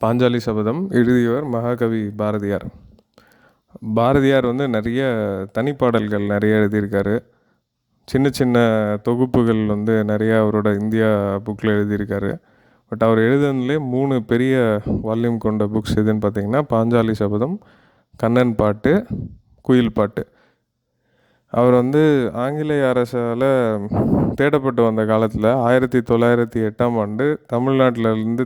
பாஞ்சாலி சபதம் எழுதியவர் மகாகவி பாரதியார். பாரதியார் வந்து நிறைய தனிப்பாடல்கள் நிறைய எழுதியிருக்காரு. சின்ன சின்ன தொகுப்புகள் வந்து நிறையா அவரோட இந்தியா புக்கில் எழுதியிருக்காரு. பட் அவர் எழுதுனதுலே மூணு பெரிய வால்யூம் கொண்ட புக்ஸ் எதுன்னு பார்த்தீங்கன்னா பாஞ்சாலி சபதம் கண்ணன் பாட்டு குயில் பாட்டு. அவர் வந்து ஆங்கிலேய அரசால் தேடப்பட்டு வந்த காலத்தில் ஆயிரத்தி தொள்ளாயிரத்தி எட்டாம் ஆண்டு தமிழ்நாட்டில் இருந்து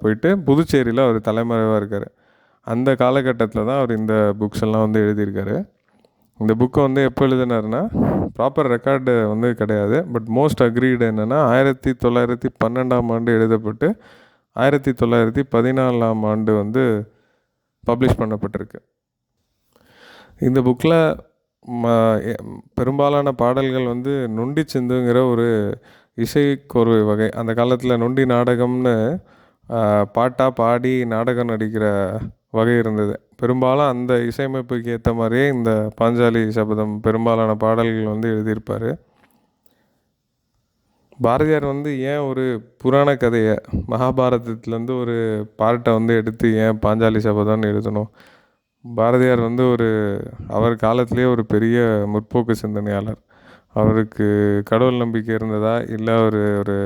போயிட்டு புதுச்சேரியில் அவர் தலைமறைவாக இருக்கார். அந்த காலகட்டத்தில் தான் அவர் இந்த புக்ஸ் எல்லாம் வந்து எழுதியிருக்காரு. இந்த புக்கை வந்து எப்போ எழுதினாருன்னா ப்ராப்பர் ரெக்கார்டு வந்து கிடையாது. பட் மோஸ்ட் அக்ரீடு என்னென்னா ஆயிரத்தி தொள்ளாயிரத்தி பன்னெண்டாம் ஆண்டு எழுதப்பட்டு ஆயிரத்தி தொள்ளாயிரத்தி பதினாலாம் ஆண்டு வந்து பப்ளிஷ் பண்ணப்பட்டிருக்கு. இந்த புக்கில் பெரும்பாலான பாடல்கள் வந்து நொண்டி சிந்துங்கிற ஒரு இசைக்கொரு வகை. அந்த காலத்தில் நொண்டி நாடகம்னு பாட்டாக பாடி நாடகம் நடிக்கிற வகை இருந்தது. பெரும்பாலும் அந்த இசையமைப்புக்கு ஏற்ற மாதிரியே இந்த பாஞ்சாலி சபதம் பெரும்பாலான பாடல்கள் வந்து எழுதியிருப்பார். பாரதியார் வந்து ஏன் ஒரு புராண கதையை மகாபாரதத்துலேருந்து ஒரு பாட்டை வந்து எடுத்து ஏன் பாஞ்சாலி சபதம்னு எழுதணும்? பாரதியார் வந்து ஒரு அவர் காலத்திலேயே ஒரு பெரிய முற்போக்கு சிந்தனையாளர். அவருக்கு கடவுள் நம்பிக்கை இருந்ததா? இல்லை ஒரு ஒரு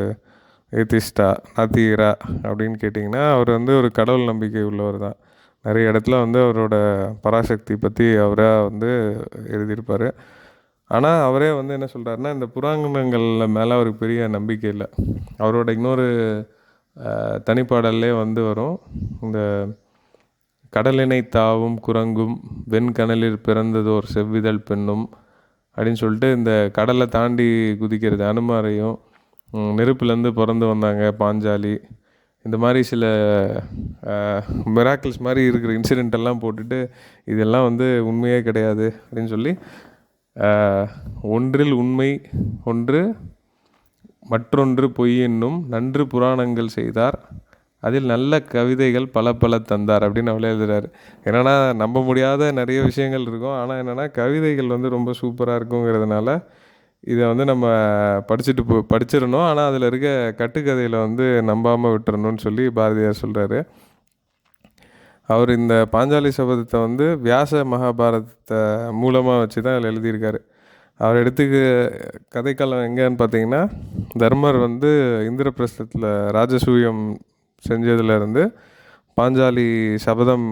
ஏத்திஸ்டா நாத்திகரா? அப்படின்னு கேட்டிங்கன்னா அவர் வந்து ஒரு கடவுள் நம்பிக்கை உள்ளவர் தான். நிறைய இடத்துல வந்து அவரோட பராசக்தி பற்றி அவராக வந்து எழுதியிருப்பார். ஆனால் அவரே வந்து என்ன சொல்கிறாருன்னா இந்த புராங்கணங்களில் மேலே அவருக்கு பெரிய நம்பிக்கை இல்லை. அவரோட இன்னொரு தனிப்பாடல்லே வந்து வரும். இந்த கடலினை தாவும் குரங்கும் வெண்கனலில் பிறந்ததோர் செவ்விதழ் பெண்ணும் அப்படின்னு சொல்லிட்டு இந்த கடலை தாண்டி குதிக்கிறது அனுமாரையும் நெருப்புலேருந்து பிறந்து வந்தாங்க பாஞ்சாலி. இந்த மாதிரி சில மிராக்கிள்ஸ் மாதிரி இருக்கிற இன்சிடென்ட் எல்லாம் போட்டுட்டு இதெல்லாம் வந்து உண்மையே கிடையாது அப்படின்னு சொல்லி ஒன்றில் உண்மை ஒன்று மற்றொன்று பொய் என்னும் நன்று புராணங்கள் செய்தார். அதில் நல்ல கவிதைகள் பல பல தந்தார் அப்படின்னு அவளே எழுதுறாரு. என்னன்னா நம்ப முடியாத நிறைய விஷயங்கள் இருக்கும். ஆனால் என்னென்னா கவிதைகள் வந்து ரொம்ப சூப்பராக இருக்குங்கிறதுனால இதை வந்து நம்ம படிச்சுட்டு போ படிச்சிடணும். ஆனால் அதில் இருக்க கட்டுக்கதையில் வந்து நம்பாமல் விட்டுறணும்னு சொல்லி பாரதியார் சொல்கிறாரு அவர் இந்த பாஞ்சாலி சபதத்தை வந்து வியாச மகாபாரதத்தை மூலமாக வச்சு தான் அதில் எழுதியிருக்காரு. அவர் எடுத்துக்க கதைக்காலம் எங்கேன்னு பார்த்தீங்கன்னா தர்மர் வந்து இந்திரபிரஸ்தத்தில் ராஜசூயம் செஞ்சதுலேருந்து பாஞ்சாலி சபதம்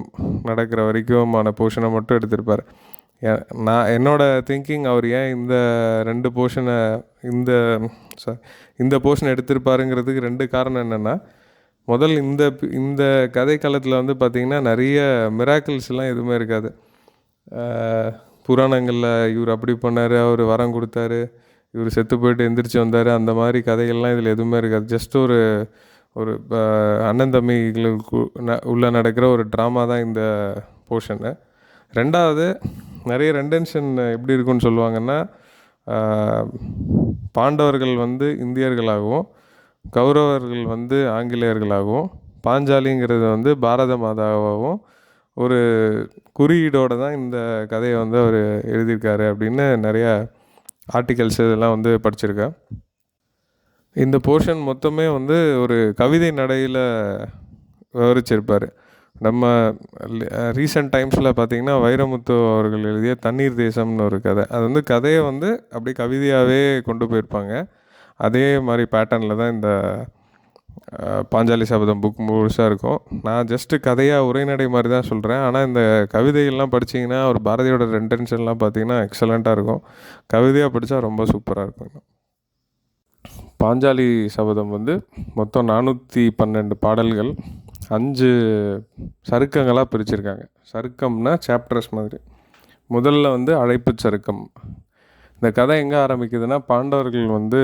நடக்கிற வரைக்குமான போர்ஷனை மட்டும் எடுத்திருப்பார். நான் என்னோட திங்கிங் அவர் ஏன் இந்த ரெண்டு போர்ஷனை இந்த சாரி இந்த போர்ஷன் எடுத்திருப்பாருங்கிறதுக்கு ரெண்டு காரணம் என்னென்னா முதல் இந்த இந்த இந்த கதைக்களத்தில் வந்து பார்த்திங்கன்னா நிறைய மிராக்கிள்ஸ்லாம் எதுவுமே இருக்காது. புராணங்களில் இவர் அப்படி பண்ணார் அவர் வரம் கொடுத்தாரு இவர் செத்து போயிட்டு எந்திரிச்சு வந்தார் அந்த மாதிரி கதைகள்லாம் இதில் எதுவுமே இருக்காது. ஜஸ்ட் ஒரு ஒரு அண்ணன் தம்பிகளுக்கு ந- உள்ள நடக்கிற ஒரு ட்ராமா தான் இந்த போர்ஷனு ரெண்டாவது நிறைய ரெண்டென்ஷன் எப்படி இருக்குன்னு சொல்லுவாங்கன்னா பாண்டவர்கள் வந்து இந்தியர்களாகவும் கௌரவர்கள் வந்து ஆங்கிலேயர்களாகவும் பாஞ்சாலிங்கிறது வந்து பாரத மாதாவாகவும் ஒரு குறியீடோடு தான் இந்த கதையை வந்து அவர் எழுதியிருக்காரு அப்படின்னு நிறையா ஆர்டிகல்ஸ் இதெல்லாம் வந்து படிச்சிருக்கேன் இந்த போர்ஷன் மொத்தமே வந்து ஒரு கவிதை நடையில் விவரிச்சிருப்பார். நம்ம ரீசெண்ட் டைம்ஸில் பார்த்தீங்கன்னா வைரமுத்து அவர்கள் எழுதிய தண்ணீர் தேசம்னு ஒரு கதை. அது வந்து கதையை வந்து அப்படியே கவிதையாகவே கொண்டு போயிருப்பாங்க. அதே மாதிரி பேட்டர்னில் தான் இந்த பாஞ்சாலி சபதம் புக் முழுசாக இருக்கும். நான் ஜஸ்ட்டு கதையாக உரைநடை மாதிரி தான் சொல்கிறேன் ஆனால் இந்த கவிதைகள்லாம் படிச்சீங்கன்னா ஒரு பாரதியோட ரெண்டென்ஷன்லாம் பார்த்தீங்கன்னா எக்ஸலண்ட்டாக இருக்கும். கவிதையாக படித்தா ரொம்ப சூப்பராக இருக்கும். பாஞ்சாலி சபதம் வந்து மொத்தம் நானூற்றி பன்னெண்டு பாடல்கள் அஞ்சு சருக்கங்களாக பிரிச்சிருக்காங்க. சருக்கம்னா சாப்டர்ஸ் மாதிரி. முதல்ல வந்து அழைப்புச் சருக்கம். இந்த கதை எங்கே ஆரம்பிக்குதுன்னா பாண்டவர்கள் வந்து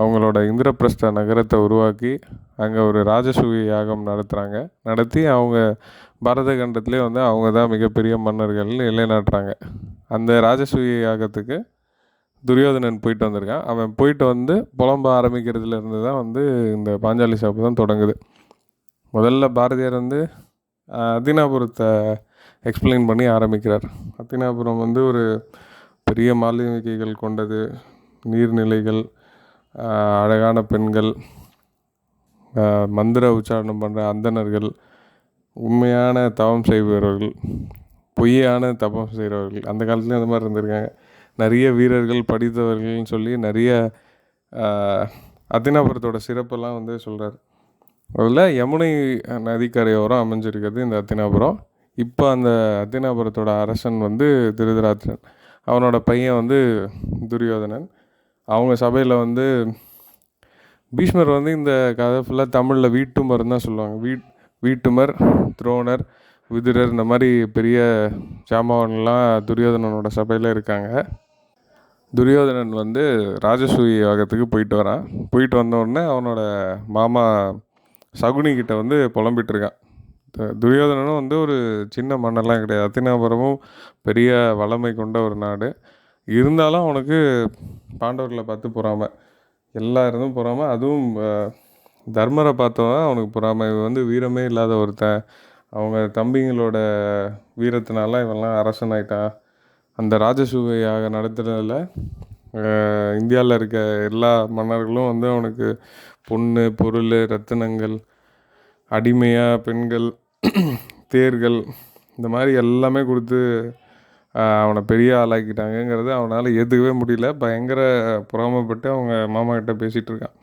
அவங்களோட இந்திரபிரஸ்த நகரத்தை உருவாக்கி அங்கே ஒரு ராஜசூய யாகம் நடத்துகிறாங்க நடத்தி அவங்க பாரத கண்டத்திலே வந்து அவங்க தான் மிகப்பெரிய மன்னர்கள்னு நிலைநாட்டுறாங்க. அந்த ராஜசூய யாகத்துக்கு துரியோதனன் போயிட்டு வந்திருக்கான். அவன் போயிட்டு வந்து புலம்ப ஆரம்பிக்கிறதுல இருந்து தான் வந்து இந்த பாஞ்சாலி சாப்பு தான் தொடங்குது. முதல்ல பாரதியார் வந்து அத்தினாபுரத்தை அதினாபுரத்தை எக்ஸ்பிளைன் பண்ணி ஆரம்பிக்கிறார். அத்தினாபுரம் வந்து ஒரு பெரிய மாளிகைகள் கொண்டது. நீர்நிலைகள் அழகான பெண்கள் மந்திர உச்சாரணம் பண்ணுற அந்தணர்கள் உண்மையான தவம் செய்பவர்கள் பொய்யான தபம் செய்கிறவர்கள் அந்த காலத்துலேயும் அந்த மாதிரி இருந்திருக்காங்க. நிறைய வீரர்கள் படித்தவர்கள்னு சொல்லி நிறைய அத்தினாபுரத்தோட சிறப்பெல்லாம் வந்து சொல்கிறார் அதில் யமுனை நதிக்கரையோரம் அமைஞ்சிருக்கிறது இந்த அத்தினாபுரம். இப்போ அந்த அத்தினாபுரத்தோட அரசன் வந்து திருதராத்திரன். அவனோட பையன் வந்து துரியோதனன். அவங்க சபையில் வந்து பீஷ்மர் வந்து இந்த கதை ஃபுல்லாக தமிழில் வீட்டுமர்னு தான் சொல்லுவாங்க. வீட் வீட்டுமர் துரோணர் விதுரர் இந்த மாதிரி பெரிய ஜாம்பவான்லாம் துரியோதனனோட சபையில் இருக்காங்க. துரியோதனன் வந்து ராஜசூய யாகத்துக்கு போயிட்டு வரான். போயிட்டு வந்தோடனே அவனோட மாமா சகுனிக்கிட்ட வந்து புலம்பிட்டு இருக்கான். துரியோதனனும் வந்து ஒரு சின்ன மன்னெல்லாம் கிடையாது. அத்தினாபுரமும் பெரிய வளமை கொண்ட ஒரு நாடு. இருந்தாலும் அவனுக்கு பாண்டவர்களை பார்த்து பொறாமை. எல்லா இருந்தும் அதுவும் தர்மரை பார்த்தவன் அவனுக்கு பொறாமை. இவன் வந்து வீரமே இல்லாத ஒருத்தன். அவங்க தம்பிங்களோட வீரத்தினால இவன்லாம் அரசனாயிட்டான். அந்த ராஜசூயாக நடத்துறதுல இந்தியாவில் இருக்க எல்லா மன்னர்களும் வந்து அவனுக்கு பொண்ணு பொருள் ரத்தினங்கள் அடிமையாக பெண்கள் தேர்கள் இந்த மாதிரி எல்லாமே கொடுத்து அவனை பெரிய ஆளாக்கிட்டாங்கங்கிறது அவனால் ஏற்றுக்கவே முடியல. பயங்கர புறாமப்பட்டு அவங்க மாமா கிட்ட பேசிகிட்டு இருக்கான்.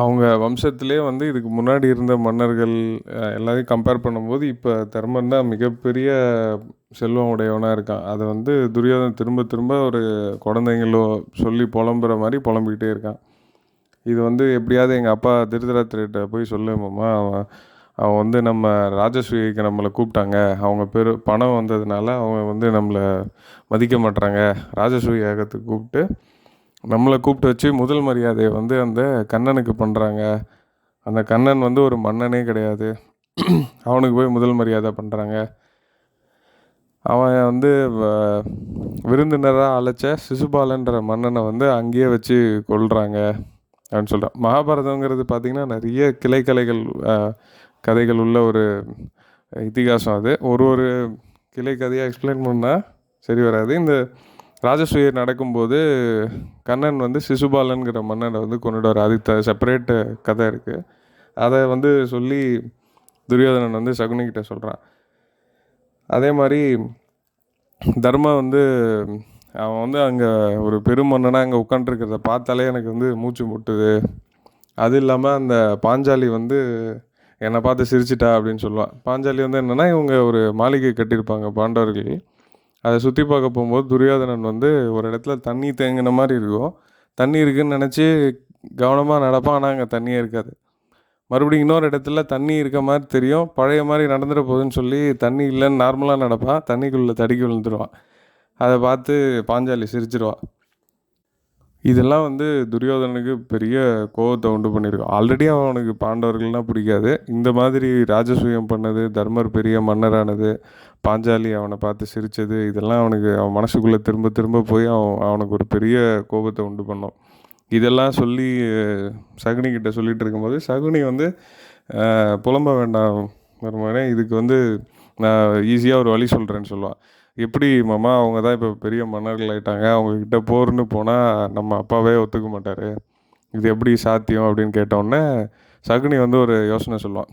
அவங்க வம்சத்திலே வந்து இதுக்கு முன்னாடி இருந்த மன்னர்கள் எல்லாத்தையும் எல்லாரையும் கம்பேர் பண்ணும்போது இப்போ தர்மன் தான் மிகப்பெரிய செல்வம் உடையவனாக இருக்கான். அதை வந்து துரியோதனன் திரும்ப திரும்ப ஒரு குழந்தைங்களோ சொல்லி புலம்புற மாதிரி புலம்பிக்கிட்டே இருக்கான். இது வந்து எப்படியாவது எங்கள் அப்பா திருதராத்திரிட்ட போய் சொல்லுமாம்மா அவன் அவன் வந்து நம்ம ராஜசூயிக்கு நம்மளை கூப்பிட்டாங்க. அவங்க பெரு பணம் வந்ததுனால அவங்க வந்து நம்மளை மதிக்க மாட்டுறாங்க ராஜசூய ஏகத்துக்கு கூப்பிட்டு நம்மளை கூப்பிட்டு வச்சு முதல் மரியாதையை வந்து அந்த கண்ணனுக்கு பண்ணுறாங்க அந்த கண்ணன் வந்து ஒரு மன்னனே கிடையாது. அவனுக்கு போய் முதல் மரியாதை பண்ணுறாங்க அவன் வந்து வ- விருந்தினராக அழைச்ச சிசுபாலன்ற மன்னனை வந்து அங்கேயே வச்சு கொள்கிறாங்க அப்படின்னு சொல்கிறான் மகாபாரதங்கிறது பார்த்திங்கன்னா நிறைய கிளைக்கலைகள் கதைகள் உள்ள ஒரு இதிகாசம் அது. ஒரு ஒரு கிளை கதையாக எக்ஸ்பிளைன் பண்ணால் சரி வராது. இந்த ராஜசூயர் நடக்கும்போது கண்ணன் வந்து சிசுபாலன்கிற மன்னனை வந்து கொண்டுடுவார். அதுக்கு செப்பரேட் கதை இருக்குது அதை வந்து சொல்லி துரியோதனன் வந்து சகுனிக்கிட்ட சொல்கிறான் அதே மாதிரி தர்மா வந்து அவன் வந்து அங்கே ஒரு பெருமன்னனாக அங்கே உட்காண்ட்ருக்கிறத பார்த்தாலே எனக்கு வந்து மூச்சு முட்டுது. அது இல்லாமல் அந்த பாஞ்சாலி வந்து என்னை பார்த்து சிரிச்சிட்டா அப்படின்னு சொல்லுவான். பாஞ்சாலி வந்து என்னென்னா இவங்க ஒரு மாளிகை கட்டியிருப்பாங்க பாண்டவர்கள் அதை சுற்றி பார்க்க போகும்போது துரியோதனன் வந்து ஒரு இடத்துல தண்ணி தேங்கின மாதிரி இருக்கும். தண்ணி இருக்குன்னு நினச்சி கவனமாக நடப்பான் ஆனால் அங்கே தண்ணியே இருக்காது. மறுபடியும் இன்னொரு இடத்துல தண்ணி இருக்க மாதிரி தெரியும். பழைய மாதிரி நடந்துட போகுதுன்னு சொல்லி தண்ணி இல்லைன்னு நார்மலாக நடப்பான் தண்ணிக்குள்ளே தடுக்கி விழுந்துருவான் அதை பார்த்து பாஞ்சாலி சிரிச்சிருவான் இதெல்லாம் வந்து துரியோதனனுக்கு பெரிய கோபத்தை உண்டு பண்ணியிருக்கும் ஆல்ரெடி அவனுக்கு பாண்டவர்கள்னால் பிடிக்காது. இந்த மாதிரி ராஜசூயம் பண்ணது தர்மர் பெரிய மன்னரானது பாஞ்சாலி அவனை பார்த்து சிரித்தது இதெல்லாம் அவனுக்கு அவன் மனசுக்குள்ளே திரும்ப திரும்ப போய் அவன் அவனுக்கு ஒரு பெரிய கோபத்தை உண்டு பண்ணோம். இதெல்லாம் சொல்லி சகுனிக்கிட்ட சொல்லிகிட்டு இருக்கும்போது சகுனி வந்து புலம்ப வேண்டாம் வருமானே இதுக்கு வந்து நான் ஈஸியாக ஒரு வழி சொல்கிறேன்னு சொல்லுவான். எப்படி மாமா அவங்க தான் இப்போ பெரிய மன்னர்கள் ஆயிட்டாங்க அவங்கக்கிட்ட போர்னு போனால் நம்ம அப்பாவே ஒத்துக்க மாட்டார். இது எப்படி சாத்தியம்? அப்படின்னு கேட்டோடனே சகுனி வந்து ஒரு யோசனை சொல்லுவான்.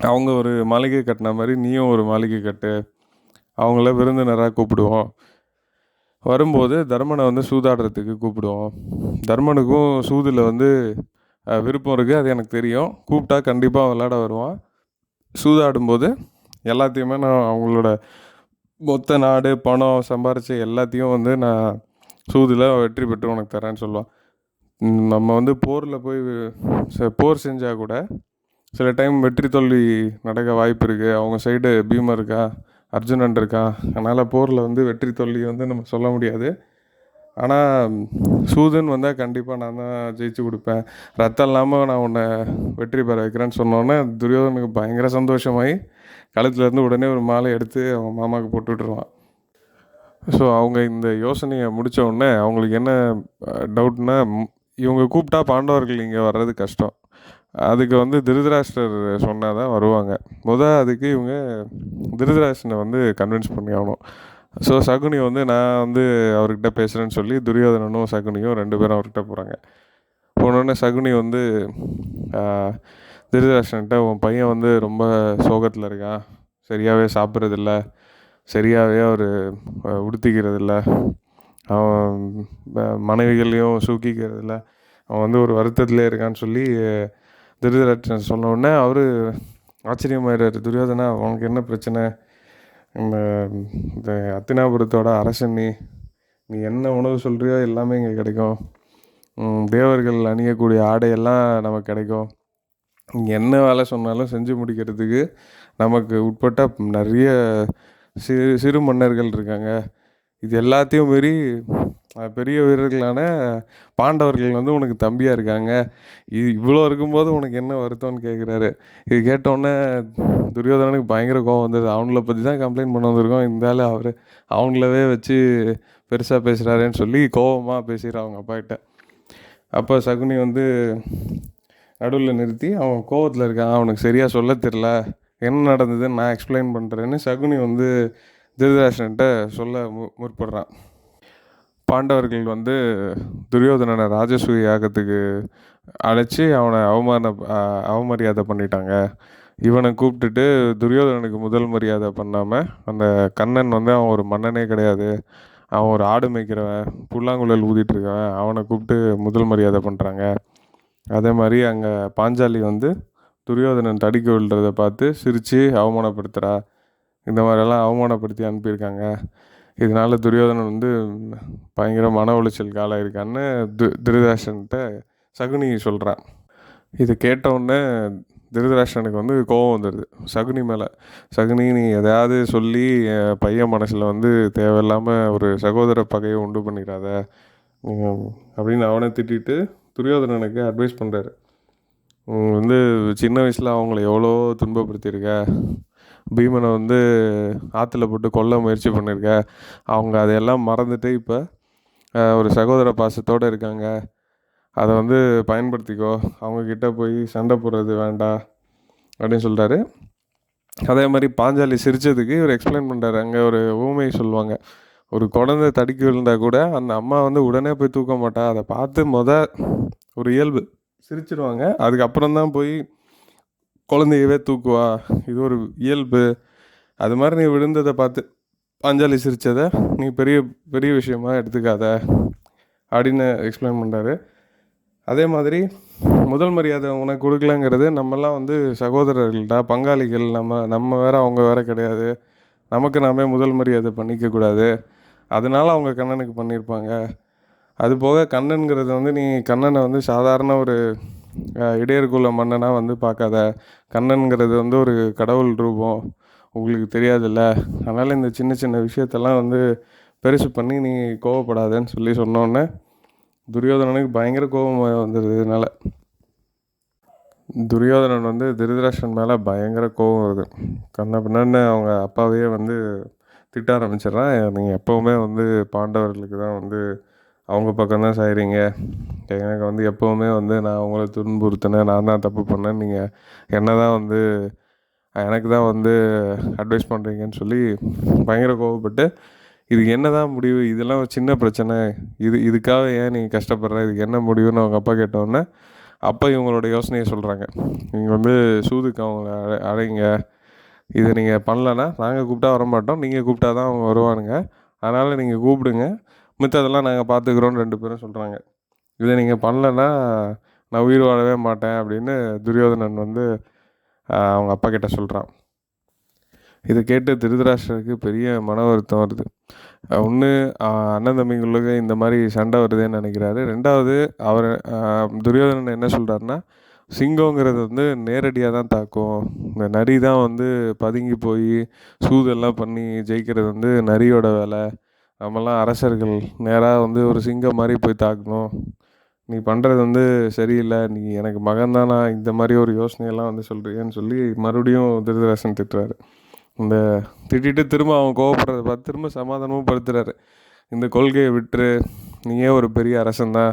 அவங்க ஒரு மாளிகை கட்டின மாதிரி நீயும் ஒரு மாளிகை கட்டு. அவங்கள விருந்தினராக கூப்பிடுவோம். வரும்போது தர்மனை வந்து சூதாடுறதுக்கு கூப்பிடுவோம். தர்மனுக்கும் சூதில் வந்து விருப்பம் இருக்குது அது எனக்கு தெரியும். கூப்பிட்டா கண்டிப்பாக விளையாட வருவான். சூதாடும்போது எல்லாத்தையுமே நான் அவங்களோட மொத்த நாடு பணம் சம்பாரிச்சு எல்லாத்தையும் வந்து நான் சூதில் வெற்றி பெற்று உனக்கு தரேன்னு சொல்லுவான். நம்ம வந்து போரில் போய் ச- போர் செஞ்சால் கூட சில டைம் வெற்றி தோல்வி நடக்க வாய்ப்பு இருக்குது அவங்க சைடு பீமன் இருக்கா? அர்ஜுனன் இருக்கா? அதனால் போரில் வந்து வெற்றி தோல்வி வந்து நம்ம சொல்ல முடியாது. ஆனால் சூதன் வந்தால் கண்டிப்பாக நான் தான் ஜெயிச்சு கொடுப்பேன். ரத்தம் இல்லாமல் நான் உன்னை வெற்றி பெற வைக்கிறேன்னு சொன்னோன்னே துரியோதனுக்கு பயங்கர சந்தோஷமாயி கழுத்துலேருந்து உடனே ஒரு மாலை எடுத்து அவன் மாமாவுக்கு போட்டு விட்டுருவான். ஸோ அவங்க இந்த யோசனையை முடித்த உடனே அவங்களுக்கு என்ன டவுட்னா இவங்க கூப்பிட்டா பாண்டவர்கள் இங்கே வர்றது கஷ்டம். அதுக்கு வந்து திருதராஷ்டர் சொன்னால் தான் வருவாங்க. முத அதுக்கு இவங்க திருதராஷ்டனை வந்து கன்வின்ஸ் பண்ணி ஆகணும். ஸோ சகுனி வந்து நான் வந்து அவர்கிட்ட பேசுகிறேன்னு சொல்லி துரியோதனனும் சகுனியும் ரெண்டு பேரும் அவர்கிட்ட போகிறாங்க போனோடனே சகுனி வந்து திருதராஷ்டன்கிட்ட உன் பையன் வந்து ரொம்ப சோகத்தில் இருக்கான். சரியாகவே சாப்பிட்றதில்ல. சரியாகவே அவர் உடுத்திக்கிறதில்ல. அவன் மனைவிகளையும் சூக்கிக்கிறதில்ல. அவன் வந்து ஒரு வருத்தத்திலே இருக்கான்னு சொல்லி திருதராட்டன் சொன்ன உடனே அவர் ஆச்சரியமாயிடுறாரு. துரியோதனா உனக்கு என்ன பிரச்சனை? இந்த இந்த அத்தினாபுரத்தோட அரசன் நீ நீ என்ன உணவு சொல்கிறியோ எல்லாமே இங்கே கிடைக்கும். தேவர்கள் அணியக்கூடிய ஆடையெல்லாம் நமக்கு கிடைக்கும். நீ என்ன வேலை சொன்னாலும் செஞ்சு முடிக்கிறதுக்கு நமக்கு உட்பட்ட நிறைய சிறு சிறு மன்னர்கள் இருக்காங்க. இது எல்லாத்தையும் மீறி பெரிய வீரர்களான பாண்டவர்கள் வந்து உனக்கு தம்பியாக இருக்காங்க. இது இவ்வளோ இருக்கும்போது உனக்கு என்ன வருத்தம்னு கேட்குறாரு இது கேட்டோடனே துரியோதனனுக்கு பயங்கர கோவம் வந்தது. அவங்கள பற்றி தான் கம்ப்ளைண்ட் பண்ண வந்திருக்கோம். இந்த அவர் அவங்களவே வச்சு பெருசாக பேசுகிறாருன்னு சொல்லி கோவமாக பேசுகிறான் அவங்க அப்பாக்கிட்ட அப்போ சகுனி வந்து நடுவில் நிறுத்தி அவன் கோவத்தில் இருக்கான். அவனுக்கு சரியாக சொல்ல தெரில என்ன நடந்ததுன்னு நான் எக்ஸ்பிளைன் பண்ணுறேன்னு சகுனி வந்து திருதராசன்கிட்ட சொல்ல மு முற்படுறான். பாண்டவர்கள் வந்து துரியோதனனை ராஜசூய யாகத்துக்கு அழைச்சி அவனை அவமான அவமரியாதை பண்ணிட்டாங்க. இவனை கூப்பிட்டுட்டு துரியோதனனுக்கு முதல் மரியாதை பண்ணாமல் அந்த கண்ணன் வந்து அவன் ஒரு மன்னனே கிடையாது. அவன் ஒரு ஆடு மேய்க்கிறவன் புல்லாங்குழல் ஊதிட்டுருக்கவன் அவனை கூப்பிட்டு முதல் மரியாதை பண்ணுறாங்க அதே மாதிரி அங்கே பாஞ்சாலி வந்து துரியோதனன் தடிக்க விழுறதை பார்த்து சிரித்து அவமானப்படுத்துகிறா இந்த மாதிரியெல்லாம் அவமானப்படுத்தி அனுப்பியிருக்காங்க. இதனால துரியோதனன் வந்து பயங்கர மன உளைச்சல் ஆளாயிருக்கான்னு து திருதராஷன்கிட்ட சகுனி சொல்கிறான் இது கேட்ட உடனே திருதராஷ்டனுக்கு வந்து கோபம் வந்துடுது சகுனி மேலே சகுனி நீ எதையாவது சொல்லி என் பையன் மனசில் வந்து தேவையில்லாமல் ஒரு சகோதர பகையை உண்டு பண்ணிடாத. அப்படின்னு அவனை திட்டிட்டு துரியோதனனுக்கு அட்வைஸ் பண்ணுறாரு வந்து சின்ன வயசில் அவங்கள எவ்வளோ துன்பப்படுத்தியிருக்க? பீமனை வந்து ஆற்றுல போட்டு கொல்ல முயற்சி பண்ணியிருக்க அவங்க அதையெல்லாம் மறந்துட்டு இப்போ ஒரு சகோதர பாசத்தோடு இருக்காங்க. அதை வந்து பயன்படுத்திக்கோ. அவங்கக்கிட்ட போய் சண்டை போடுறது வேண்டாம் அப்படின்னு சொல்கிறாரு அதே மாதிரி பாஞ்சாலி சிரிச்சதுக்கு இவர் எக்ஸ்பிளைன் பண்ணுறாரு அங்கே ஒரு ஊமையை சொல்லுவாங்க. ஒரு குழந்தை தடுக்கி விழுந்தா கூட அந்த அம்மா வந்து உடனே போய் தூக்க மாட்டா. அதை பார்த்து மொதல் ஒரு இயல்பு. சிரிச்சிருவாங்க. அதுக்கப்புறம் தான் போய் குழந்தையவே தூக்குவா. இது ஒரு இயல்பு. அது மாதிரி நீ விழுந்ததை பார்த்து அஞ்சாலி சிரிச்சதை? நீ பெரிய பெரிய விஷயமா எடுத்துக்காத. அப்படின்னு எக்ஸ்பிளைன் பண்ணுறாரு அதே மாதிரி முதல் மரியாதை உனக்கு கொடுக்கலங்கிறது நம்மெல்லாம் வந்து சகோதரர்கள்டா பங்காளிகள். நம்ம நம்ம வேற அவங்க வேற கிடையாது. நமக்கு நாமே முதல் மரியாதை பண்ணிக்க கூடாது. அவங்க கண்ணனுக்கு பண்ணியிருப்பாங்க அது போக கண்ணனுங்கிறது வந்து நீ கண்ணனை வந்து சாதாரண ஒரு அஹ், இடையர்குல மன்னனாக வந்து பார்க்காத கண்ணனுங்கிறது வந்து ஒரு கடவுள் ரூபம். உங்களுக்கு தெரியாதுல்ல. அதனால் இந்த சின்ன சின்ன விஷயத்தெல்லாம் வந்து பெருசு பண்ணி நீ கோவப்படாதேன்னு சொல்லி சொன்னோன்னே துரியோதனனுக்கு பயங்கர கோபம் வந்துடுதுனால துரியோதனன் வந்து திருதராஷன் மேலே பயங்கர கோபம் வருது. கண்ண பின்னான்னு அவங்க அப்பாவையே வந்து திட்ட ஆரம்பிச்சிடுறான். நீங்கள் எப்போவுமே வந்து பாண்டவர்களுக்கு தான் வந்து அவங்க பக்கம் தான் எனக்கு வந்து எப்போவுமே வந்து நான் அவங்கள துன்புறுத்தினேன் நான் தான் தப்பு பண்ணேன். நீங்கள் என்ன தான் வந்து எனக்கு தான் வந்து அட்வைஸ் பண்ணுறீங்கன்னு சொல்லி பயங்கர கோவப்பட்டு இதுக்கு என்ன தான் முடிவு இதெல்லாம் ஒரு சின்ன பிரச்சனை. இது இதுக்காக ஏன் நீங்கள் கஷ்டப்படுற இதுக்கு என்ன முடிவுன்னு அவங்க அப்பா கேட்டோன்னே அப்பா இவங்களோட யோசனையை சொல்கிறாங்க நீங்கள் வந்து சூதுக்கு அவங்கள அழை அழைங்க. இதை நீங்கள் பண்ணலன்னா நாங்கள் கூப்பிட்டா வர மாட்டோம் நீங்கள் கூப்பிட்டா தான் அவங்க வருவானுங்க. அதனால் நீங்கள் கூப்பிடுங்க. மித்ததெல்லாம் நாங்கள் பார்த்துக்குறோன்னு ரெண்டு பேரும் சொல்கிறாங்க இதை நீங்கள் பண்ணலன்னா நான் உயிர் வாழவே மாட்டேன் அப்படின்னு துரியோதனன் வந்து அவங்க அப்பா கிட்ட சொல்கிறான் இதை கேட்டு திருதராஷ்டருக்கு பெரிய மன வருத்தம் வருது. ஒன்று அண்ணன் தம்பிங்களுக்கு இந்த மாதிரி சண்டை வருதுன்னு நினைக்கிறாரு. ரெண்டாவது அவர் துரியோதனன் என்ன சொல்கிறாருன்னா சிங்கங்கிறது வந்து நேரடியாக தான் தாக்கும். இந்த நரி தான் வந்து பதுங்கி போய் சூதெல்லாம் பண்ணி ஜெயிக்கிறது வந்து நரியோட வேலை. நம்மலாம் அரசர்கள் நேராக வந்து ஒரு சிங்கம் மாதிரி போய் தாக்கணும். நீ பண்ணுறது வந்து சரியில்லை. நீ எனக்கு மகன் தானா? இந்த மாதிரி ஒரு யோசனையெல்லாம் வந்து சொல்கிறியன்னு சொல்லி மறுபடியும் திருதராசன் திட்டுறாரு. இந்த திட்டிட்டு திரும்ப அவன் கோவப்படுறத பார்த்து திரும்ப சமாதானமும் படுத்துறாரு. இந்த கொள்கையை விட்டுரு. நீயே ஒரு பெரிய அரசன் தான்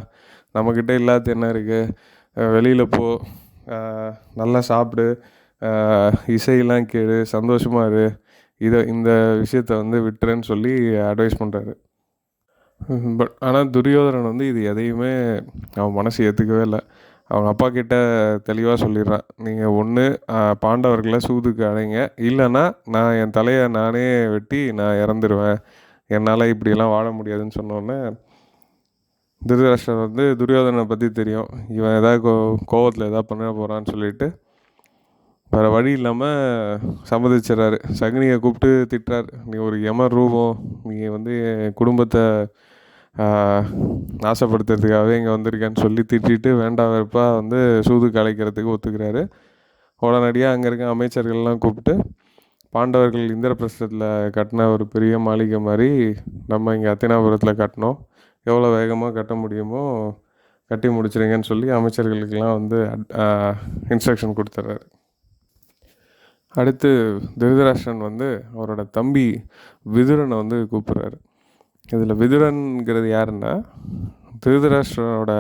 நம்மக்கிட்ட இல்லாத என்ன இருக்குது வெளியில் போ. நல்லா சாப்பிடு. இசையெல்லாம் கேளு. சந்தோஷமாக இரு. இதை இந்த விஷயத்த வந்து விட்டுறேன்னு சொல்லி அட்வைஸ் பண்ணுறாரு பட் ஆனால் துரியோதனன் வந்து இது எதையுமே அவன் மனசு ஏற்றுக்கவே இல்லை. அவங்க அப்பா கிட்ட தெளிவாக சொல்லிடுறான். நீங்கள் ஒன்று பாண்டவர்களை சூதுக்கு அழைங்க இல்லைன்னா நான் என் தலையை நானே வெட்டி நான் இறந்துருவேன். என்னால் இப்படியெல்லாம் வாழ முடியாதுன்னு சொன்னோடனே திருதராஷ்டர் வந்து துரியோதனை பற்றி தெரியும். இவன் எதாவது கோ கோவத்தில் எதாவது பண்ண போகிறான்னு சொல்லிட்டு வேறு வழி இல்லாமல் சம்மதிச்சிடுறாரு. சகுனியை கூப்பிட்டு திட்டுறாரு. நீ ஒரு எம ரூபம். நீ வந்து என் குடும்பத்தை நாசப்படுத்துறதுக்காகவே இங்கே வந்திருக்கேன்னு சொல்லி திட்டிட்டு வேண்டாம் வெறுப்பாக வந்து சூது கலைக்கிறதுக்கு ஒத்துக்கிறாரு. உடனடியாக அங்கே இருக்க அமைச்சர்கள்லாம் கூப்பிட்டு பாண்டவர்கள் இந்திரபிரஸ்தத்தில் கட்டின ஒரு பெரிய மாளிகை மாதிரி நம்ம இங்கே அத்தினாபுரத்தில் கட்டினோம். எவ்வளோ வேகமாக கட்ட முடியுமோ கட்டி முடிச்சிருங்கன்னு சொல்லி அமைச்சர்களுக்கெல்லாம் வந்து இன்ஸ்ட்ரக்ஷன் கொடுத்துட்றாரு அடுத்து திருதராஷ்டிரன் வந்து அவரோட தம்பி விதுரனை வந்து கூப்பிட்றாரு. இதில் விதுரன்கிறது யாருன்னா திருதராஷ்டிரனோட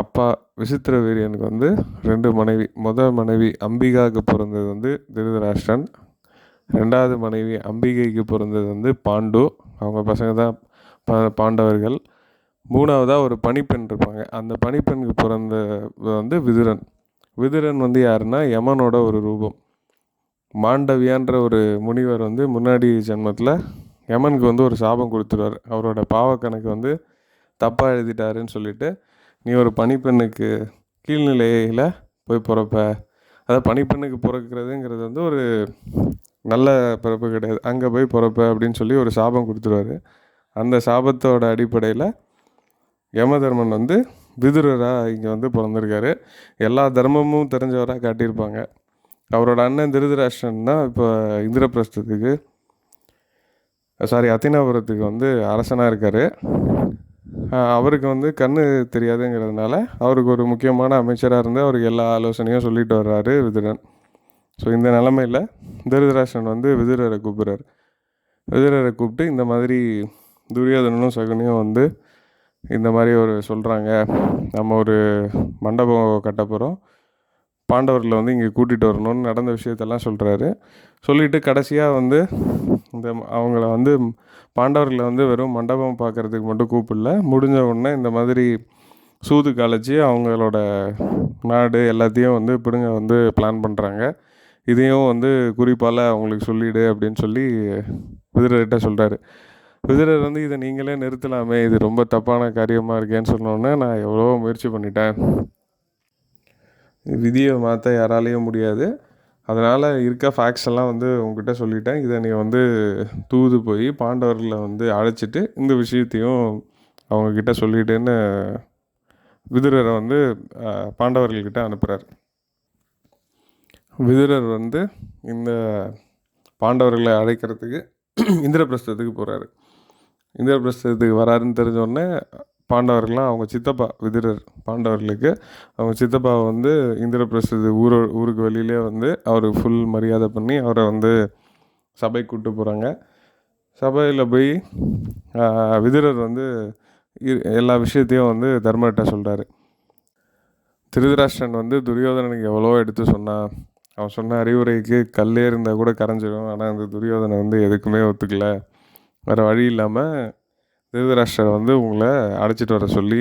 அப்பா விசித்திர வீரியனுக்கு வந்து ரெண்டு மனைவி முதல் மனைவி அம்பிகாவுக்கு பிறந்தது வந்து திருதராஷ்டிரன் ரெண்டாவது மனைவி அம்பிகைக்கு பிறந்தது வந்து பாண்டு அவங்க பசங்க தான் பா பாண்டவர்கள். மூணாவதாக ஒரு பனிப்பெண் இருப்பாங்க. அந்த பனிப்பெண்ணுக்கு பிறந்த வந்து விதுரன். விதுரன் வந்து யாருன்னா யமனோட ஒரு ரூபம். மாண்டவியான்ற ஒரு முனிவர் வந்து முன்னாடி ஜென்மத்தில் யமனுக்கு வந்து ஒரு சாபம் கொடுத்துருவார். அவரோட பாவக்கணக்கு வந்து தப்பாக எழுதிட்டாருன்னு சொல்லிட்டு நீ ஒரு பனிப்பெண்ணுக்கு கீழ்நிலையில் போய் பிறப்ப. அதாவது பனிப்பெண்ணுக்கு பிறக்கிறதுங்கிறது வந்து ஒரு நல்ல பிறப்பு கிடையாது. அங்கே போய் பிறப்ப அப்படின்னு சொல்லி ஒரு சாபம் கொடுத்துருவாரு. அந்த சாபத்தோட அடிப்படையில் யம தர்மன் வந்து விதுரராக இங்கே வந்து பிறந்திருக்காரு. எல்லா தர்மமும் தெரிஞ்சவராக காட்டியிருப்பாங்க. அவரோட அண்ணன் திருதராஷ்டிரன் தான் இப்போ இந்திரபிரஸ்தத்துக்கு சாரி அத்தினாபுரத்துக்கு வந்து அரசனாக இருக்கார். அவருக்கு வந்து கண் தெரியாதுங்கிறதுனால அவருக்கு ஒரு முக்கியமான அமைச்சராக இருந்து அவருக்கு எல்லா ஆலோசனையும் சொல்லிட்டு வர்றாரு விதுரன். ஸோ இந்த நிலமையில் திருதராஷன் வந்து விதுரரை கூப்பிட்றாரு. விதுரரை கூப்பிட்டு இந்த மாதிரி துரியோதனனும் சகுனியும் வந்து இந்த மாதிரி ஒரு சொல்கிறாங்க நம்ம ஒரு மண்டபம் கட்ட போகிறோம் பாண்டவர்களை வந்து இங்கே கூட்டிகிட்டு வரணும்னு நடந்த விஷயத்தெல்லாம் சொல்கிறாரு சொல்லிவிட்டு கடைசியாக வந்து இந்த அவங்கள வந்து பாண்டவர்களை வந்து வெறும் மண்டபம் பார்க்குறதுக்கு மட்டும் கூப்பிடல. முடிஞ்ச உடனே இந்த மாதிரி சூது கலைச்சி அவங்களோட நாடு எல்லாத்தையும் வந்து பிடுங்க வந்து பிளான் பண்ணுறாங்க இதையும் வந்து குறிப்பால் அவங்களுக்கு சொல்லிவிடு அப்படின்னு சொல்லி விதிரர்கிட்ட சொல்கிறாரு விதிரர் வந்து இதை நீங்களே நிறுத்தலாமே. இது ரொம்ப தப்பான காரியமாக இருக்கேன்னு சொன்னோன்னே நான் எவ்வளோ முயற்சி பண்ணிட்டேன். விதியை மாற்ற யாராலையும் முடியாது. அதனால் இருக்க ஃபேக்ட்ஸ் எல்லாம் வந்து உங்ககிட்ட சொல்லிட்டேன். இதை நீ வந்து தூது போய் பாண்டவர்களை வந்து அழைச்சிட்டு இந்த விஷயத்தையும் அவங்கக்கிட்ட சொல்லிட்டேன்னு விதுரரை வந்து பாண்டவர்கள்கிட்ட அனுப்புகிறார் விதுரர் வந்து இந்த பாண்டவர்களை அழைக்கிறதுக்கு இந்திரபிரஸ்தத்துக்கு போகிறாரு இந்திரபிரஸ்தத்துக்கு வராருன்னு தெரிஞ்சோடனே பாண்டவர்கள்லாம் அவங்க சித்தப்பா விதிரர் பாண்டவர்களுக்கு அவங்க சித்தப்பா வந்து இந்திரபிரஸ்து ஊர ஊருக்கு வெளியிலே வந்து அவருக்கு ஃபுல் மரியாதை பண்ணி அவரை வந்து சபை கூப்பிட்டு போகிறாங்க சபையில் போய் விதிரர் வந்து எல்லா விஷயத்தையும் வந்து தர்மர்கிட்ட சொல்கிறாரு திருதராஷ்டிரன் வந்து துரியோதனனுக்கு எவ்வளோ எடுத்து சொன்னான் அவன் சொன்ன அறிவுரைக்கு கல்லே இருந்தால் கூட கரைஞ்சிடும் ஆனால் அந்த துரியோதனை வந்து எதுக்குமே ஒத்துக்கல. வேறு வழி இல்லாமல் திருதராஷ்டிரர் வந்து உங்களை அழைச்சிட்டு வர சொல்லி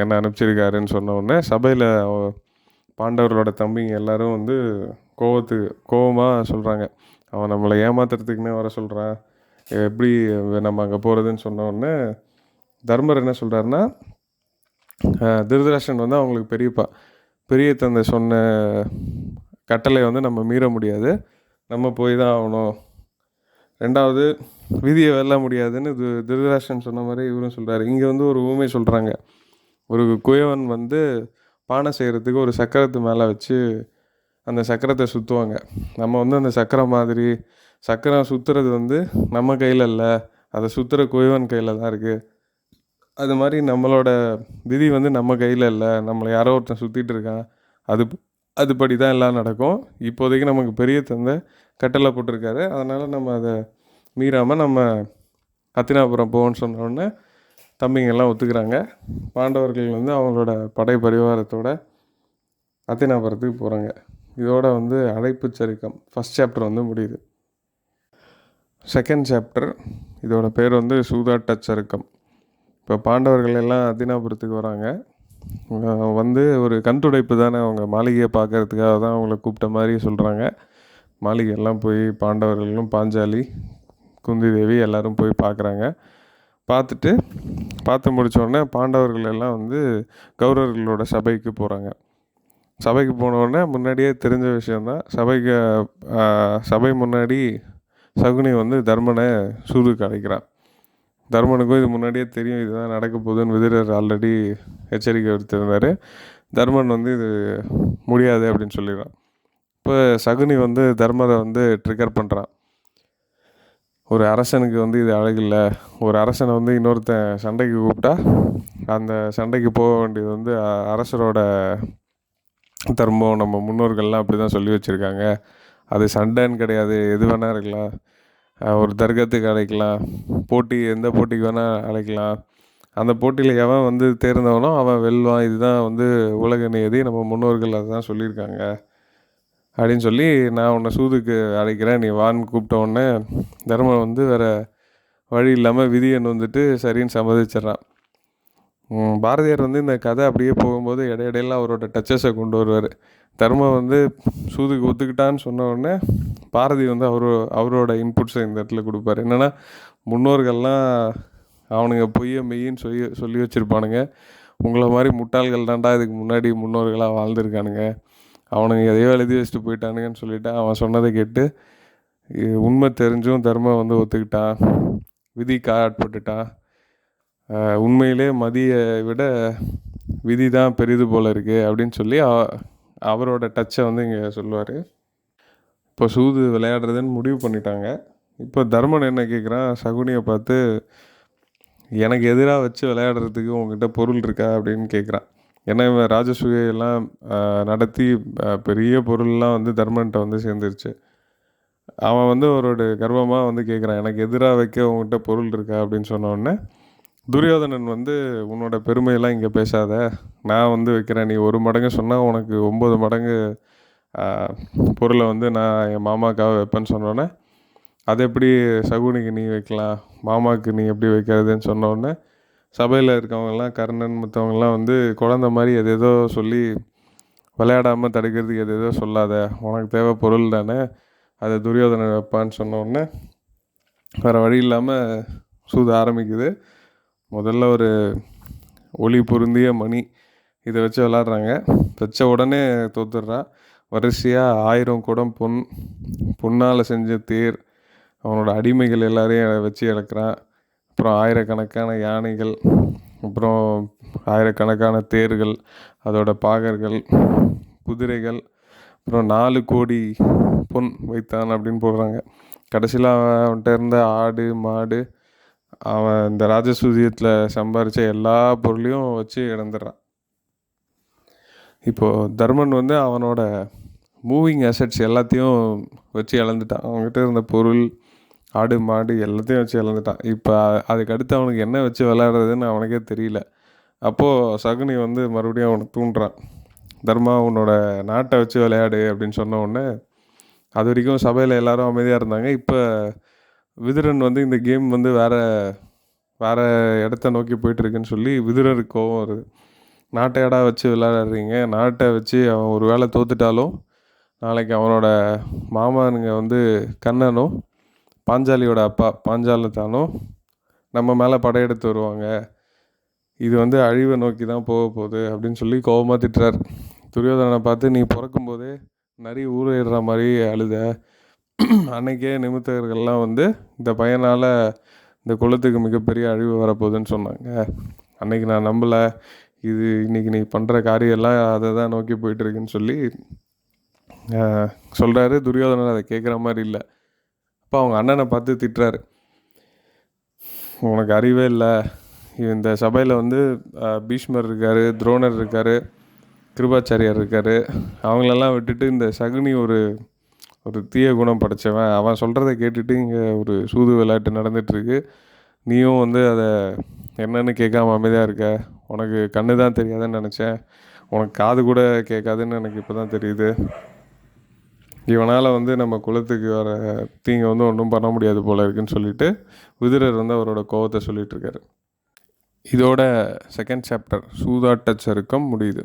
என்னை அனுப்பிச்சிருக்காருன்னு சொன்ன உடனே சபையில் பாண்டவர்களோட தம்பிங்க எல்லாரும் வந்து கோவத்து கோவமாக சொல்கிறாங்க அவன் நம்மளை ஏமாத்துறதுக்குன்னே வர சொல்கிறான் எப்படி நம்ம அங்கே போகிறதுன்னு சொன்ன உடனே தர்மர் என்ன சொல்கிறாருன்னா திருதராஷ்டன் வந்து அவங்களுக்கு பெரியப்பா. பெரிய தந்தை சொன்ன கட்டளை வந்து நம்ம மீற முடியாது. நம்ம போய் தான் ஆகணும். ரெண்டாவது விதியை வெல்ல முடியாதுன்னு இது திருதராஷ்டன் சொன்ன மாதிரி இவரும் சொல்கிறாரு இங்கே வந்து ஒரு ஊமை சொல்கிறாங்க ஒரு குயவன் வந்து பானை செய்கிறதுக்கு ஒரு சக்கரத்து மேலே வச்சு அந்த சக்கரத்தை சுற்றுவாங்க நம்ம வந்து அந்த சக்கரம் மாதிரி சக்கரம் சுற்றுறது வந்து நம்ம கையில் இல்லை. அதை சுற்றுற குயவன் கையில் தான் இருக்குது அது மாதிரி நம்மளோட விதி வந்து நம்ம கையில் இல்லை. நம்மளை யாரோ ஒருத்தன் சுற்றிட்டு இருக்கான். அது அதுபடி தான் எல்லாம் நடக்கும். இப்போதைக்கு நமக்கு பெரிய தந்தை கட்டளை போட்டிருக்காரு. அதனால் நம்ம அதை மீறாமல் நம்ம ஹத்தினாபுரம் போவோன்னு சொன்னோடனே தம்பிங்கெல்லாம் ஒத்துக்கிறாங்க. பாண்டவர்கள் வந்து அவங்களோட படை பரிவாரத்தோட அத்தினாபுரத்துக்கு போகிறாங்க இதோட வந்து அழைப்பு சரிக்கம். ஃபஸ்ட் சாப்டர் வந்து முடியுது. செகண்ட் சாப்டர் இதோட பேர் வந்து சூதாட்ட சருக்கம். இப்போ பாண்டவர்கள் எல்லாம் அத்தினாபுரத்துக்கு வராங்க. வந்து ஒரு கண் துடைப்பு தானே அவங்க மாளிகையை பார்க்கறதுக்காக தான் அவங்கள கூப்பிட்ட மாதிரி சொல்கிறாங்க மாளிகையெல்லாம் போய் பாண்டவர்களும் பாஞ்சாலி குந்தி தேவி எல்லாரும் போய் பார்க்குறாங்க பார்த்துட்டு பார்த்து முடித்தோடனே பாண்டவர்கள் எல்லாம் வந்து கௌரவர்களோட சபைக்கு போகிறாங்க சபைக்கு போனவுடனே முன்னாடியே தெரிஞ்ச விஷயந்தான் சபைக்கு சபை முன்னாடி சகுனி வந்து தர்மனை சூதுக்கு அழைக்கிறான். தர்மனுக்கும் இது முன்னாடியே தெரியும் இதுதான் நடக்க போகுதுன்னு விதிரர் ஆல்ரெடி எச்சரிக்கை விடுத்திருந்தார். தர்மன் வந்து இது முடியாது அப்படின்னு சொல்லிடுறான். இப்போ சகுனி வந்து தர்மரை வந்து ட்ரிகர் பண்ணுறான் ஒரு அரசனுக்கு வந்து இது அழகில்ல. ஒரு அரசனை வந்து இன்னொருத்தன் சண்டைக்கு கூப்பிட்டா அந்த சண்டைக்கு போக வேண்டியது வந்து அரசரோட தர்மம். நம்ம முன்னோர்கள்லாம் அப்படி தான் சொல்லி வச்சுருக்காங்க. அது சண்டைன்னு கிடையாது. எது வேணால் இருக்கலாம். ஒரு தர்க்கத்துக்கு அழைக்கலாம். போட்டி எந்த போட்டிக்கு வேணால் அழைக்கலாம். அந்த போட்டியில் எவன் வந்து தேர்ந்தவனோ அவன் வெல்வான். இதுதான் வந்து உலக நியதி நம்ம முன்னோர்கள் அதுதான் சொல்லியிருக்காங்க. அப்படின்னு சொல்லி நான் உன்னை சூதுக்கு அழைக்கிறேன். நீ வான்னு கூப்பிட்ட உடனே தர்மன் வந்து வேற வழி இல்லாமல் விதியன் வந்துட்டு சரின்னு சம்மதிச்சிட்றான். பாரதியார் வந்து இந்த கதை அப்படியே போகும்போது இடையிடையில அவரோட டச்சஸை கொண்டு வருவார். தர்மம் வந்து சூதுக்கு ஒத்துக்கிட்டான்னு சொன்ன உடனே பாரதி வந்து அவரோ அவரோட இன்புட்ஸை இந்த இடத்துல கொடுப்பாரு. என்னென்னா முன்னோர்கள்லாம் அவனுங்க பொய்ய மெய்யின்னு சொல்லி சொல்லி வச்சுருப்பானுங்க. உங்களை மாதிரி முட்டாள்கள் தாண்டா இதுக்கு முன்னாடி முன்னோர்களாக வாழ்ந்துருக்கானுங்க. அவனுங்க எதையோ எழுதி வச்சுட்டு போயிட்டானுங்கன்னு சொல்லிட்டு அவன் சொன்னதை கேட்டு உண்மை தெரிஞ்சும் தர்மம் வந்து ஒத்துக்கிட்டான். விதி காட்பட்டுட்டான். உண்மையிலே மதியை விட விதி தான் பெரிது போல இருக்கு அப்படின்னு சொல்லி அவரோட டச்சை வந்து இங்கே சொல்லுவார். இப்போ சூது விளையாடுறதுன்னு முடிவு பண்ணிட்டாங்க. இப்போ தர்மன் என்ன கேட்குறான் சகுனியை பார்த்து எனக்கு எதிராக வச்சு விளையாடுறதுக்கு உங்ககிட்ட பொருள் இருக்கா? அப்படின்னு கேட்குறான் ஏன்னா இவன் ராஜசூயெல்லாம் நடத்தி பெரிய பொருள்லாம் வந்து தர்மன்ட்ட வந்து சேர்ந்துருச்சு. அவன் வந்து அவரோட கர்வமாக வந்து கேட்குறான் எனக்கு எதிராக வைக்க உங்ககிட்ட பொருள் இருக்கா? அப்படின்னு சொன்னோடனே துரியோதனன் வந்து உன்னோட பெருமையெல்லாம் இங்கே பேசாத. நான் வந்து வைக்கிறேன். நீ ஒரு மடங்கு சொன்னால் உனக்கு ஒம்பது மடங்கு பொருளை வந்து நான் என் மாமாக்காக வைப்பேன்னு சொன்னோன்னே அது எப்படி சகுனிக்கு நீ வைக்கலாம்? மாமாவுக்கு நீ எப்படி வைக்கிறதுன்னு சொன்னோடனே சபையில் இருக்கவங்கெல்லாம் கர்ணன் மற்றவங்கெல்லாம் வந்து குழந்த மாதிரி எதேதோ சொல்லி விளையாடாமல் தடுக்கிறதுக்கு எதேதோ சொல்லாத உனக்கு தேவை பொருள் தானே அதை துரியோதனை வைப்பான்னு சொன்ன உடனே வேறு வழி இல்லாமல் சூத ஆரம்பிக்குது. முதல்ல ஒரு ஒளி பொருந்திய மணி இதை வச்சு விளாட்றாங்க வச்ச உடனே தோத்துடுறான் வரிசையாக ஆயிரம் குடம் பொன் பொன்னால் செஞ்ச தேர் அவனோட அடிமைகள் எல்லாரையும் வச்சு இழக்கிறான். அப்புறம் ஆயிரக்கணக்கான யானைகள் அப்புறம் ஆயிரக்கணக்கான தேர்கள் அதோட பாகர்கள் குதிரைகள் அப்புறம் நாலு கோடி பொன் வைத்தான் அப்படின்னு போடுறாங்க. கடைசியில் அவன் அவன்கிட்ட இருந்த ஆடு மாடு அவன் இந்த ராஜசூதியத்தில் சம்பாரித்த எல்லா பொருளையும் வச்சு இழந்துடுறான். இப்போது தர்மன் வந்து அவனோட மூவிங் அசெட்ஸ் எல்லாத்தையும் வச்சு இழந்துட்டான். அவன்கிட்ட இருந்த பொருள் ஆடு மாடு எல்லாத்தையும் வச்சு விளாண்டுட்டான் இப்போ அதுக்கடுத்து அவனுக்கு என்ன வச்சு விளையாடுறதுன்னு அவனுக்கே தெரியல. அப்போது சகுனி வந்து மறுபடியும் அவனை தூண்டுறான். தர்மா உன்னோட நாட்டை வச்சு விளையாடு அப்படின்னு சொன்ன உடனே அது வரைக்கும் சபையில் எல்லாரும் அமைதியாக இருந்தாங்க. இப்போ விதுரன் வந்து இந்த கேம் வந்து வேற வேற இடத்த நோக்கி போயிட்டுருக்குன்னு சொல்லி விதுரருக்கு கோவம் வருது. நாட்டை இடம் வச்சு விளையாடுறீங்க? நாட்டை வச்சு அவன் ஒரு வேளை தோத்துட்டாலும் நாளைக்கு அவனோட மாமானுங்க வந்து கண்ணனும் பாஞ்சாலியோட அப்பா பாஞ்சாலத்தானும் நம்ம மேலே படையெடுத்து வருவாங்க. இது வந்து அழிவை நோக்கி தான் போக போகுது அப்படின்னு சொல்லி கோவமாக திட்டுறார். துரியோதனை பார்த்து நீ பிறக்கும்போதே நரி ஊரேடுற மாதிரி அழுத. அன்னைக்கே நிமித்தகர்கள்லாம் வந்து இந்த பையனால் இந்த குளத்துக்கு மிகப்பெரிய அழிவு வரப்போகுதுன்னு சொன்னாங்க. அன்னைக்கு நான் நம்பலை. இது இன்னைக்கு நீ பண்ணுற காரியம் எல்லாம் அதை தான் நோக்கி போயிட்டுருக்குன்னு சொல்லி சொல்கிறாரு துரியோதனர் அதை கேட்குற மாதிரி இல்லை. அப்போ அவங்க அண்ணனை பார்த்து திட்டுறாரு. உனக்கு அறிவே இல்லை. இந்த சபையில் வந்து பீஷ்மர் இருக்கார் துரோணர் இருக்கார் கிருபாச்சாரியார் இருக்கார். அவங்களெல்லாம் விட்டுட்டு இந்த சகுனி ஒரு ஒரு தீய குணம் படைச்சவன். அவன் சொல்கிறத கேட்டுட்டு இங்கே ஒரு சூது விளையாட்டு நடந்துகிட்ருக்கு நீயும் வந்து அதை என்னன்னு கேட்காம அமைதியாக இருக்க. உனக்கு கண்ணு தான் தெரியாதுன்னு நினச்சேன். உனக்கு காது கூட கேட்காதுன்னு எனக்கு இப்போ தான் தெரியுது. இவனால் வந்து நம்ம குலத்துக்கு வர தீங்கை வந்து ஒன்றும் பண்ண முடியாது போல இருக்குன்னு சொல்லிட்டு விதுரர் வந்து அவரோட கோவத்தை சொல்லிகிட்ருக்காரு இதோட செகண்ட் சாப்டர் சூதாட்ட சருக்கம் முடியுது.